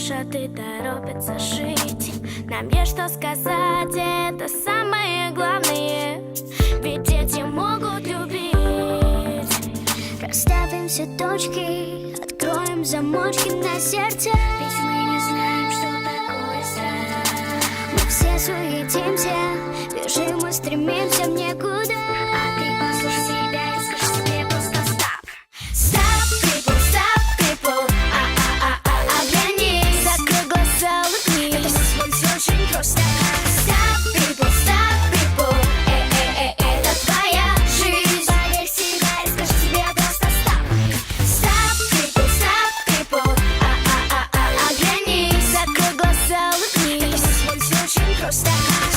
слышат и торопятся жить Нам есть что сказать, это самое главное. Ведь дети могут любить. Расставим все точки, откроем замочки на сердце. Ведь мы суетимся, бежим и стремимся в никуда А stop.